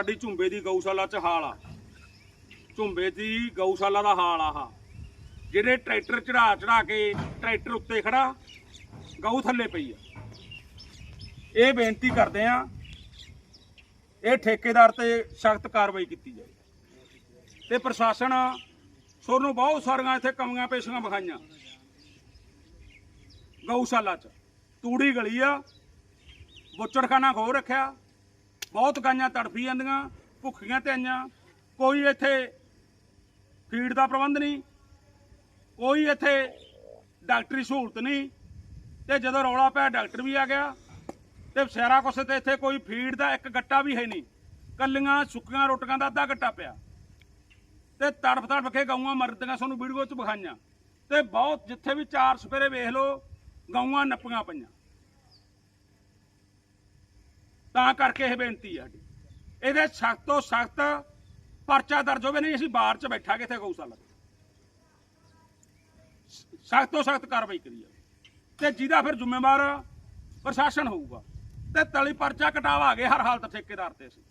ਸਾਡੀ ਝੁੰਬੇ ਦੀ ਗਊਸ਼ਾਲਾ ਚ ਹਾਲ ਆ। ਝੁੰਬੇ ਦੀ ਗਊਸ਼ਾਲਾ ਦਾ ਹਾਲ ਆ ਆਹ। ਜਿਹੜੇ ਟਰੈਕਟਰ ਚੜਾ ਚੜਾ ਕੇ ਟਰੈਕਟਰ ਉੱਤੇ ਖੜਾ, ਗਊ ਥੱਲੇ ਪਈ ਆ। ਇਹ ਬੇਨਤੀ ਕਰਦੇ ਆ, ਇਹ ਠੇਕੇਦਾਰ ਤੇ ਸਖਤ ਕਾਰਵਾਈ ਕੀਤੀ ਜਾਏ। ਤੇ ਪ੍ਰਸ਼ਾਸਨ ਸੁਰ ਨੂੰ ਬਹੁਤ ਸਾਰੀਆਂ ਇੱਥੇ ਕਮੀਆਂ ਪੇਸ਼ੀਆਂ ਵਿਖਾਈਆਂ। ਗਊਸ਼ਾਲਾ ਚ ਤੂੜੀ ਗਲੀ ਆ, ਬੁੱਚੜਖਾਨਾ ਖੋ ਰੱਖਿਆ। ਬਹੁਤ ਗਾਈਆਂ ਤੜਫੀ ਜਾਂਦੀਆਂ, ਭੁੱਖੀਆਂ ਤੇ ਆਈਆਂ। ਕੋਈ ਇੱਥੇ ਫੀਡ ਦਾ ਪ੍ਰਬੰਧ ਨਹੀਂ, ਕੋਈ ਇੱਥੇ ਡਾਕਟਰੀ ਸਹੂਲਤ ਨਹੀਂ। ਤੇ ਜਦੋਂ ਰੌਲਾ ਪਿਆ, ਡਾਕਟਰ ਵੀ ਆ ਗਿਆ। ਤੇ ਸਿਆਰਾ ਕੁਛ ਤੇ ਇੱਥੇ ਕੋਈ ਫੀਡ ਦਾ ਇੱਕ ਗੱਟਾ ਵੀ ਹੈ ਨਹੀਂ। ਕੱਲੀਆਂ ਸੁੱਕੀਆਂ ਰੋਟੀਆਂ ਦਾ ਅੱਧਾ ਗੱਟਾ ਪਿਆ। ਤੇ ਤੜਫ ਤੜਫ ਕੇ ਗਊਆਂ ਮਰਦੀਆਂ ਸਾਨੂੰ ਵੀਡੀਓ ਚ ਵਿਖਾਈਆਂ। ਤੇ ਬਹੁਤ ਜਿੱਥੇ ਵੀ ਚਾਰ ਸਪੇਰੇ ਵੇਖ ਲਓ, ਗਊਆਂ ਨੱਪੀਆਂ ਪਈਆਂ। ਤਾਂ ਕਰਕੇ ਇਹ ਬੇਨਤੀ ਹੈ ਸਾਡੀ। ਇਹਦੇ ਸਖਤ ਤੋਂ ਸਖਤ ਪਰਚਾ ਦਰਜ ਹੋਵੇ, ਨਹੀਂ, ਅਸੀਂ ਬਾਹਰ ਚ ਬੈਠਾਂਗੇ ਇੱਥੇ ਗਊਸ਼ਾਲਾ ਸਖਤ ਤੋਂ ਸਖਤ ਕਾਰਵਾਈ ਕਰੀ ਜਾਵੇ ਤੇ ਜਿਹਦਾ ਫਿਰ ਜ਼ਿੰਮੇਵਾਰ ਪ੍ਰਸ਼ਾਸਨ ਹੋਊਗਾ। ਤੇ ਤਲੀ ਪਰਚਾ ਕਟਾਵਾਂਗੇ ਹਰ ਹਾਲਤ ਠੇਕੇਦਾਰ ਤੇ ਅਸੀਂ।